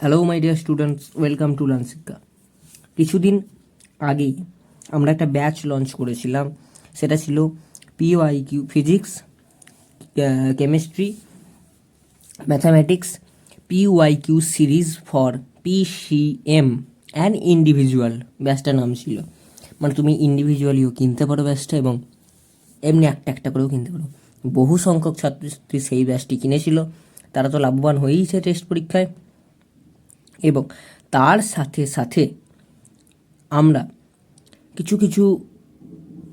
Hello my dear students welcome to learn শিক্ষা কিছুদিন আগেই আমরা একটা ব্যাচ লঞ্চ করেছিলাম। সেটা ছিল POI Q physics chemistry mathematics PY Q series for PCM and individual ব্যাচটার নাম ছিল। মানে তুমি ইন্ডিভিজুয়ালিও কিনতে পারো ব্যাচটা এবং এমনি একটা একটা করেও কিনতে পারো। বহু সংখ্যক ছাত্রছাত্রী সেই ব্যাচটি কিনেছিল। তারা তো লাভবান হয়েইছে টেস্ট পরীক্ষায়। এবং তার সাথে সাথে আমরা কিছু কিছু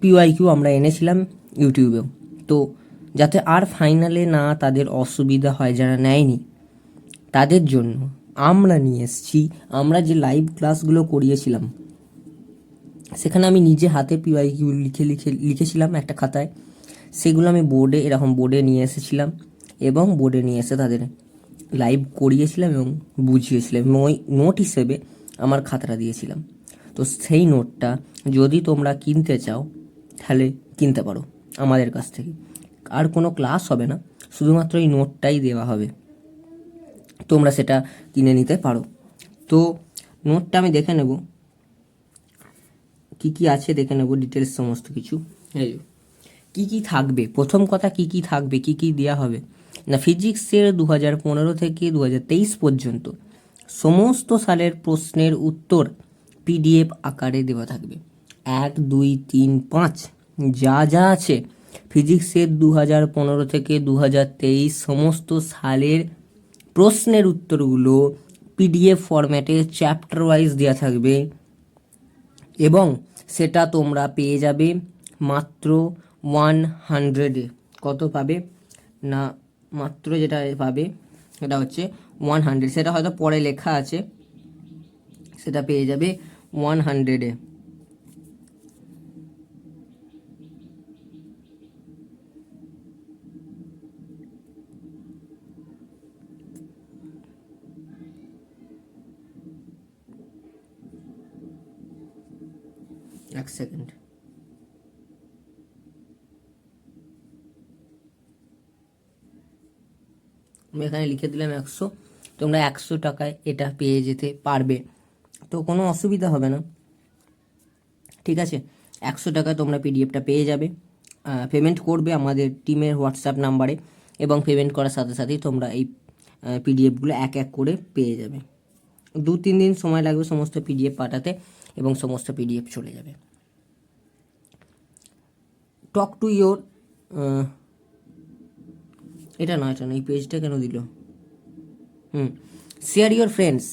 পিওয়াইকিউ আমরা এনেছিলাম ইউটিউবেও। তো যাতে আর ফাইনালে না তাদের অসুবিধা হয় যারা নেয়নি, তাদের জন্য আমরা নিয়ে এসেছি, আমরা যে লাইভ ক্লাসগুলো করিয়েছিলাম, সেখানে আমি নিজে হাতে পিওয়াইকিউ লিখে লিখে লিখেছিলাম একটা খাতায়। সেগুলো আমি বোর্ডে এরকম বোর্ডে নিয়ে এসেছিলাম এবং বোর্ডে নিয়ে এসে তাদের লাইভ করিয়েছিলাম এবং বুঝিয়েছিলাম এবং ওই নোট হিসেবে আমার খাতাটা দিয়েছিলাম। তো সেই নোটটা যদি তোমরা কিনতে চাও, তাহলে কিনতে পারো আমাদের কাছ থেকে। আর কোনো ক্লাস হবে না, শুধুমাত্র এই নোটটাই দেওয়া হবে। তোমরা সেটা কিনে নিতে পারো। তো নোটটা আমি দেখে নেব। কি কি আছে দেখে নেব ডিটেলস সমস্ত কিছু। এই। কি কি থাকবে? প্রথম কথা কি কি থাকবে? কি কি দেওয়া হবে? না ফিজিক্সের দু হাজার পনেরো থেকে দু হাজার তেইশ পর্যন্ত সমস্ত সালের প্রশ্নের উত্তর পিডিএফ আকারে দেওয়া থাকবে। এক, দুই, তিন, পাঁচ, যা যা আছে ফিজিক্সের দু হাজার পনেরো থেকে দু হাজার তেইশ সমস্ত সালের প্রশ্নের উত্তরগুলো পিডিএফ ফরম্যাটে চ্যাপ্টার ওয়াইজ দেওয়া থাকবে এবং সেটা তোমরা পেয়ে যাবে মাত্র ওয়ান হান্ড্রেডে। কত পাবে? না মাত্র যেটা পাবে, সেটা হচ্ছে ওয়ান হান্ড্রেড সেটা হয়তো পরে লেখা আছে, সেটা পেয়ে যাবে ওয়ান হান্ড্রেডে এক সেকেন্ড আমি এখানে লিখে দিলাম একশো, তোমরা একশো টাকায় এটা পেয়ে যেতে পারবে। তো কোনো অসুবিধা হবে না। ঠিক আছে? একশো টাকায় তোমরা পিডিএফটা পেয়ে যাবে। পেমেন্ট করবে আমাদের টিমের হোয়াটসঅ্যাপ নাম্বারে এবং পেমেন্ট করার সাথে সাথেই তোমরা এই পিডিএফগুলো এক এক করে পেয়ে যাবে। দু তিন দিন সময় লাগবে সমস্ত পিডিএফ পাঠাতে এবং সমস্ত পিডিএফ চলে যাবে। টক টু ইয়োর এটা নয় এটা না, এই পেজটা কেন দিল? হুম শেয়ার ইয়োর ফ্রেন্ডস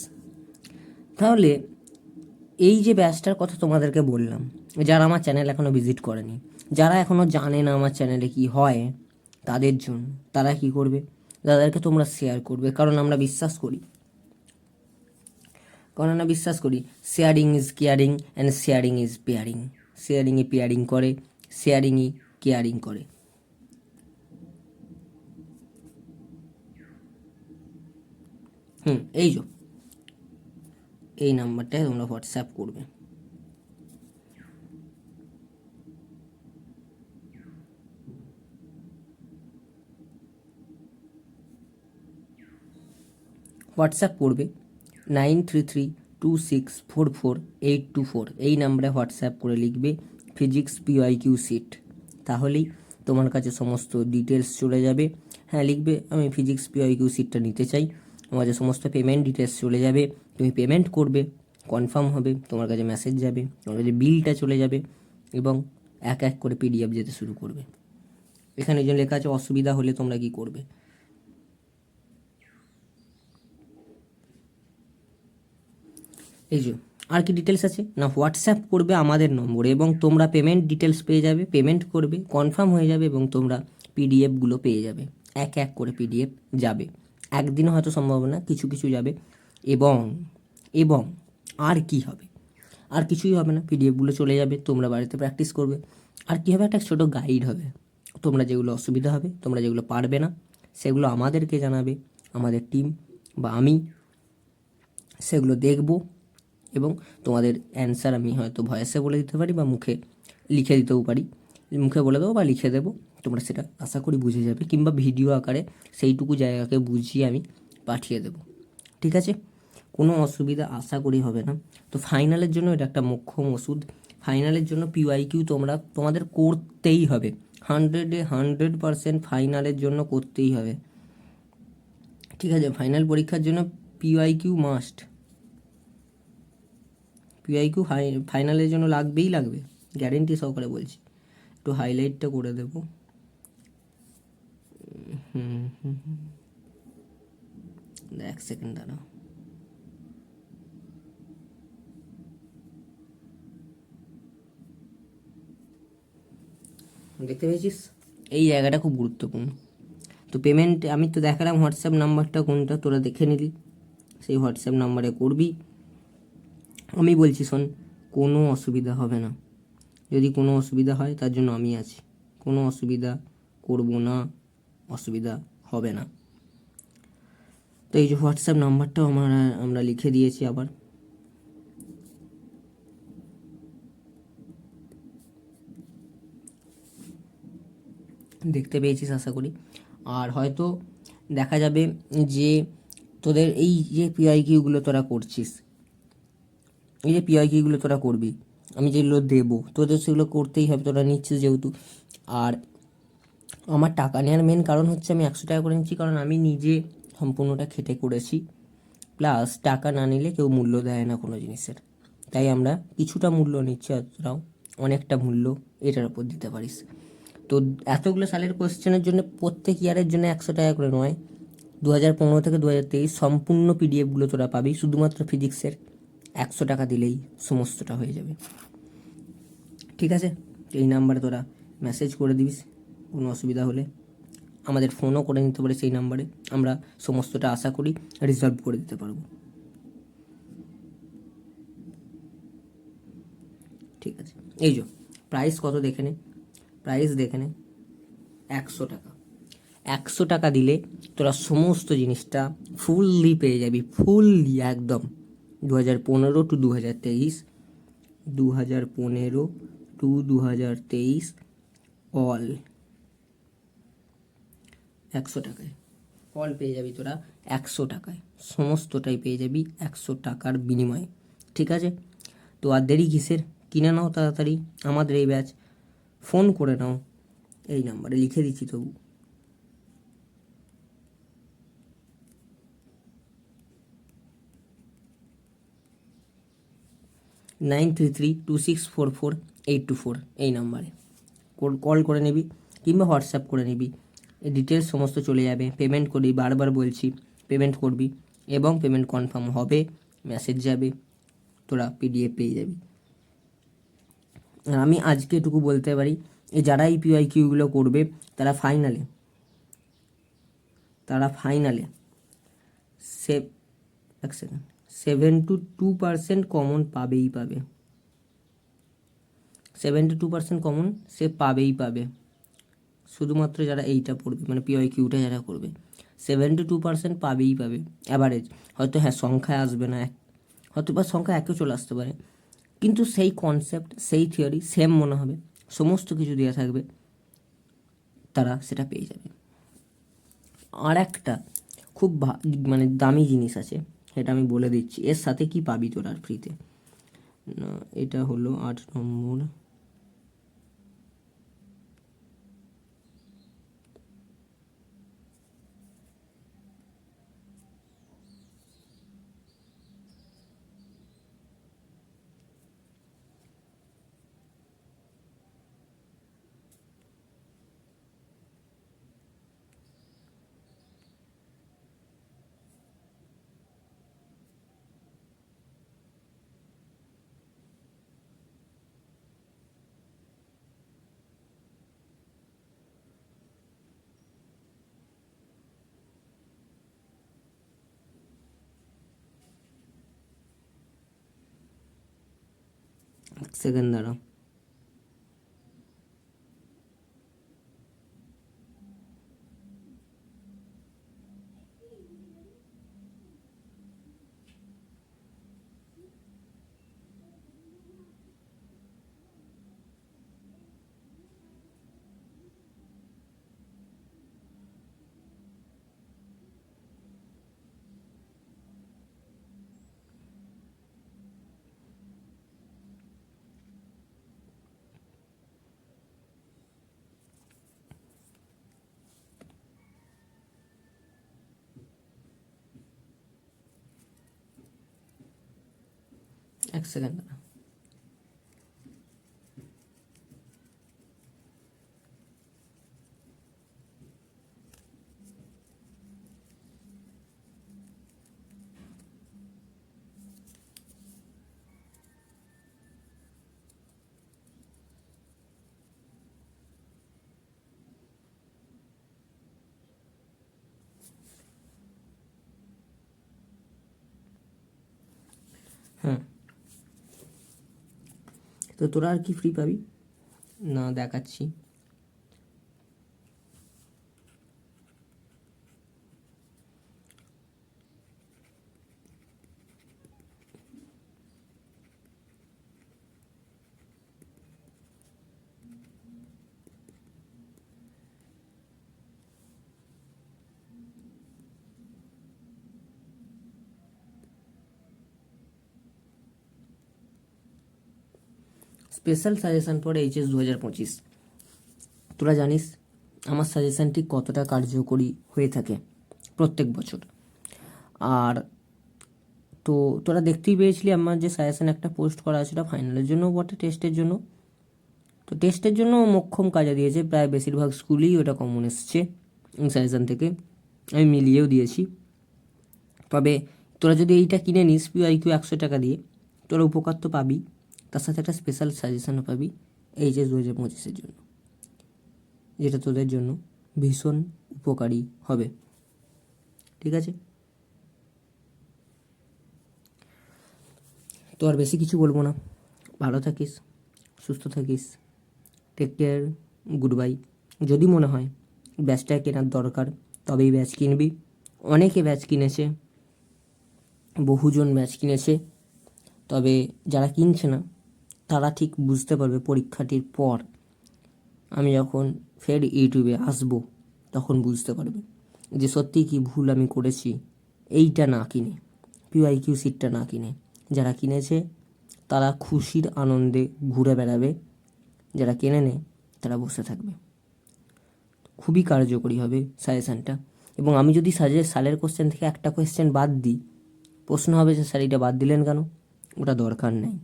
তাহলে এই যে ব্যাচটার কথা তোমাদেরকে বললাম, যারা আমার চ্যানেল এখনও ভিজিট করেনি, যারা এখনও জানে না আমার চ্যানেলে কি হয়, তাদের জন্য, তারা কি করবে? তাদেরকে তোমরা শেয়ার করবে, কারণ আমরা বিশ্বাস করি। কারণ আমরা বিশ্বাস করি sharing is caring and sharing is pairing শেয়ারিংয়ে pairing করে শেয়ারিংই কেয়ারিং করে। হুম, এই যো। এই নাম্বারটায় তোমরা হোয়াটসঅ্যাপ করবে। হোয়াটসঅ্যাপ করবে nine three three two six four four eight two four. এই নাম্বারে হোয়াটসঅ্যাপ করে লিখবে ফিজিক্স পিওয়াই কিউ সিট। তাহলেই তোমার কাছে সমস্ত ডিটেলস চলে যাবে। হ্যাঁ লিখবে, আমি ফিজিক্স পিওয়াই কিউ সিটটা নিতে চাই। আমার কাছে সমস্ত পেমেন্ট ডিটেলস চলে যাবে, তুমি পেমেন্ট করবে কনফার্ম হবে, তোমার কাছে মেসেজ যাবে, তোমার কাছে বিলটা চলে যাবে এবং এক এক করে পিডিএফ যেতে শুরু করবে। এখানে যে লেখা আছে, অসুবিধা হলে তোমরা কি করবে? এই যে, আর কি ডিটেলস আছে? না হোয়াটসঅ্যাপ করবে আমাদের নম্বরে এবং তোমরা পেমেন্ট ডিটেলস পেয়ে যাবে পেমেন্ট করবে কনফার্ম হয়ে যাবে এবং তোমরা পিডিএফগুলো পেয়ে যাবে। এক এক করে পিডিএফ যাবে। একদিনে হয়তো সম্ভব না, কিছু কিছু যাবে। এবং এবং আর কি হবে? আর কিছুই হবে না পিডিএফগুলো চলে যাবে, তোমরা বাড়িতে প্র্যাকটিস করবে। আর কী হবে? একটা ছোটো গাইড হবে। তোমরা যেগুলো অসুবিধা হবে, তোমরা যেগুলো পারবে না, সেগুলো আমাদেরকে জানাবে, আমাদের টিম বা আমি। সেগুলো দেখব এবং তোমাদের অ্যান্সার আমি হয়তো ভয়েসে বলে দিতে পারি বা মুখে লিখে দিতেও পারি। মুখে বলে দেবো বা লিখে দেবো। তোমরা সেটা আশা করি বুঝে যাবে কিংবা ভিডিও আকারে সেইটুকু জায়গাকে বুঝিয়ে আমি পাঠিয়ে দেবো। ঠিক আছে? কোনো অসুবিধা আশা করি হবে না। তো ফাইনালের জন্য এটা একটা মোক্ষম ওষুধ। ফাইনালের জন্য পিওয়াইকিউ তোমরা, তোমাদের করতেই হবে। হান্ড্রেডে হান্ড্রেড পারসেন্ট ফাইনালের জন্য করতেই হবে। ঠিক আছে? ফাইনাল পরীক্ষার জন্য পিওয়াইকিউ মাস্ট পিওয়াইকিউ ফাইনালের জন্য লাগবেই লাগবে। গ্যারেন্টি সহকারে বলছি। একটু হাইলাইটটা করে দেবো। হুম হুম। এক সেকেন্ড দাঁড়াও। দেখতে পেয়েছিস? এই জায়গাটা খুব গুরুত্বপূর্ণ। তো পেমেন্ট আমি তো দেখালাম হোয়াটসঅ্যাপ নাম্বারটা, কোনটা তোরা দেখে নিলি। সেই হোয়াটসঅ্যাপ নাম্বারে করবি। আমি বলছি শোন, কোনো অসুবিধা হবে না। যদি কোনো অসুবিধা হয়, তার জন্য আমি আছি। কোনো অসুবিধা করব না, অসুবিধা হবে না। তো এই যে হোয়াটসঅ্যাপ নাম্বারটাও আমরা আমরা লিখে দিয়েছি আবার। দেখতে পেয়েছিস আশা করি। আর হয়তো দেখা যাবে যে তোদের এই যে পিআইকিউগুলো তোরা করছিস, এই যে পিআইকিউগুলো তোরা করবি আমি যেগুলো দেবো, তোদের সেগুলো করতেই হবে, তোরা নিচ্ছিস যেহেতু। আর আমার টাকা নেওয়ার মেন কারণ হচ্ছে আমি একশো টাকা করে নিচ্ছি, কারণ আমি নিজে সম্পূর্ণটা খেটে করেছি। প্লাস টাকা না নিলে কেউ মূল্য দেয় না কোনো জিনিসের। তাই আমরা কিছুটা মূল্য নিচ্ছি, আর তোরাও অনেকটা মূল্য এটার উপর দিতে পারিস। তো এতগুলো সালের কোয়েশ্চেনের জন্য প্রত্যেক ইয়ারের জন্য একশো টাকা করে নয় দু হাজার পনেরো থেকে দু হাজার তেইশ সম্পূর্ণ পিডিএফগুলো তোরা পাবি, শুধুমাত্র ফিজিক্সের একশো টাকা দিলেই সমস্তটা হয়ে যাবে। ঠিক আছে? এই নাম্বারে তোরা মেসেজ করে দিবিস, কোনো অসুবিধা হলে। আমাদের ফোনও করে নিতে পারে সেই নাম্বারে। আমরা সমস্তটা আশা করি রিজলভ করে দিতে পারব। ঠিক আছে? এই যে প্রাইস কত দেখে নে। প্রাইস দেখে নে। একশো টাকা। একশো টাকা দিলে তোরা সমস্ত জিনিসটা ফুললি পেয়ে যাবি। ফুললি একদম। দু হাজার পনেরো টু দু হাজার তেইশ দু হাজার পনেরো টু দু হাজার তেইশ অল একশো টাকায়। অল পেয়ে যাবি তোরা একশো টাকায়। সমস্তটাই পেয়ে যাবি একশো টাকার বিনিময়ে। ঠিক আছে? তো আর দেরি কিসের? কিনে নাও তাড়াতাড়ি। আমাদের এই ব্যাচ। ফোন করে নাও। এই নাম্বারে লিখে দিচ্ছি তবু। Nine three three two six four four eight two four এই নাম্বারে। কল করে নিবি কিংবা হোয়াটসঅ্যাপ করে নিবি। ডিটেলস সমস্ত চলে যাবে। পেমেন্ট করবি, বারবার বলছি পেমেন্ট করবি এবং পেমেন্ট কনফার্ম হবে মেসেজ যাবে, তোরা পিডিএফ পেয়ে যাবি। আর আমি আজকে এটুকু বলতে পারি যারা এই পিআই কিউগুলো করবে, তারা ফাইনালে তারা ফাইনালে সেভ এক second seven two two percent common পাবেই পাবে। Seventy two two percent common সে পাবেই পাবে। শুধুমাত্র যারা এইটা পড়বে মানে পিওয়াই কিউটা যারা করবে সেভেন্টি টু টু পার্সেন্ট পাবেই পাবে। অ্যাভারেজ হয়তো হ্যাঁ সংখ্যায় আসবে না এক, হয়তো বা সংখ্যা একেও চলে আসতে পারে। কিন্তু সেই কনসেপ্ট সেই থিওরি সেম মনে হবে, সমস্ত কিছু দেওয়া থাকবে, তারা সেটা পেয়ে যাবে। আর একটা খুব মানে দামি জিনিস আছে সেটা আমি বলে দিচ্ছি। এর সাথে কি পাবি তোরা ফ্রিতে না, এটা হলো আট নম্বর। এক সেকেন্ড দাঁড়াও। এক সেকেন্ড দাঁড়া হ্যাঁ তো তোরা আর কি ফ্রি পাবি? না দেখাচ্ছি। স্পেশাল সাজেশন পড়ে এইচএস দু হাজার পঁচিশ। তোরা জানিস, আমার সাজেশানটি কতটা কার্যকরী হয়ে থাকে প্রত্যেক বছর। আর তো তোরা দেখতেই পেয়েছিলি আমার যে সাজেশান একটা পোস্ট করা আছে সেটা ফাইনালের জন্য বটে টেস্টের জন্য তো টেস্টের জন্য মোক্ষম কাজে দিয়েছে, প্রায় বেশিরভাগ স্কুলেই ওটা কমন এসছে সাজেশান থেকে। আমি মিলিয়েও দিয়েছি। তবে তোরা যদি এইটা কিনে নিস পিউ আইকিউ একশো টাকা দিয়ে, তোরা উপকার তো পাবি। তার সাথে একটা স্পেশাল সাজেশনও পাবি এইচএস দু হাজার পঁচিশের জন্য। যেটা তোদের জন্য ভীষণ উপকারী হবে। ঠিক আছে? তো আর বেশি কিছু বলব না। ভালো থাকিস, সুস্থ থাকিস টেক কেয়ার গুড বাই যদি মনে হয় ব্যাচটা কেনার দরকার, তবেই ব্যাচ কিনবি। অনেকে ব্যাচ কিনেছে, বহুজন ব্যাচ কিনেছে। তবে যারা কিনছে না তারা ঠিক বুঝতে পারবে পরীক্ষাটির পর। আমি যখন ফের ইউটিউবে আসব, তখন বুঝতে পারবে যে সত্যি কি ভুল আমি করেছি। এইটা না কিনে পিওয়াই কিউ সিটটা না কিনে। যারা কিনেছে, তারা খুশির আনন্দে ঘুরে বেড়াবে। যারা কেনে নেয় তারা বসে থাকবে। খুবই কার্যকরী হবে সাজেশানটা। এবং আমি যদি সাজে সালের কোশ্চেন থেকে একটা কোয়েশ্চেন বাদ দিই, প্রশ্ন হবে যে, স্যার, এটা বাদ দিলেন কেন? ওটা দরকার নেই।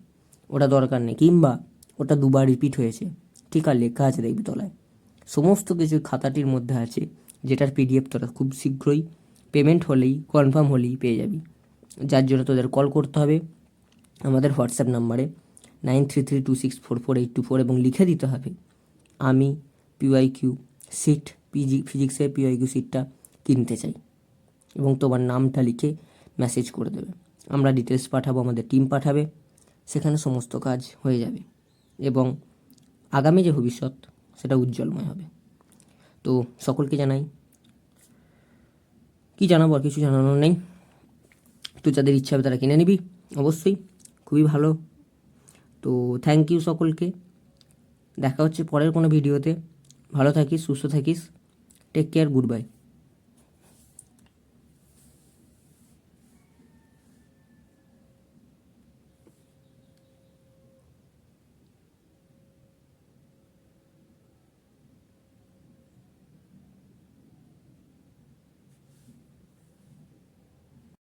ওটা দরকার নেই। কিংবা ওটা দুবার রিপিট হয়েছে। ঠিক আর লেখা আছে দেখবি তলায়। সমস্ত কিছু খাতাটির মধ্যে আছে, যেটার পিডিএফ তোরা খুব শীঘ্রই পেমেন্ট হলেই কনফার্ম হলেই পেয়ে যাবি। যার জন্য তোদের কল করতে হবে। আমাদের হোয়াটসঅ্যাপ নাম্বারে nine three three two six four four eight two four এবং লিখে দিতে হবে, আমি পিওয়াই কিউ সিট পিজি ফিজিক্সের পিওয়াই কিউ সিটটা কিনতে চাই। এবং তোমার নামটা লিখে মেসেজ করে দেবে। আমরা ডিটেলস পাঠাবো, আমাদের টিম পাঠাবে। সেখানে সমস্ত কাজ হয়ে যাবে এবং আগামী যে ভবিষ্যৎ, সেটা উজ্জ্বলময় হবে। তো সকলকে জানাই, কি জানাব আর কিছু জানানোর নেই। তো যাদের ইচ্ছা হবে তারা কিনে নিবি, অবশ্যই। খুবই ভালো। তো থ্যাংক ইউ সকলকে। দেখা হচ্ছে পরের কোনো ভিডিওতে। ভালো থাকিস, সুস্থ থাকিস। Take care good bye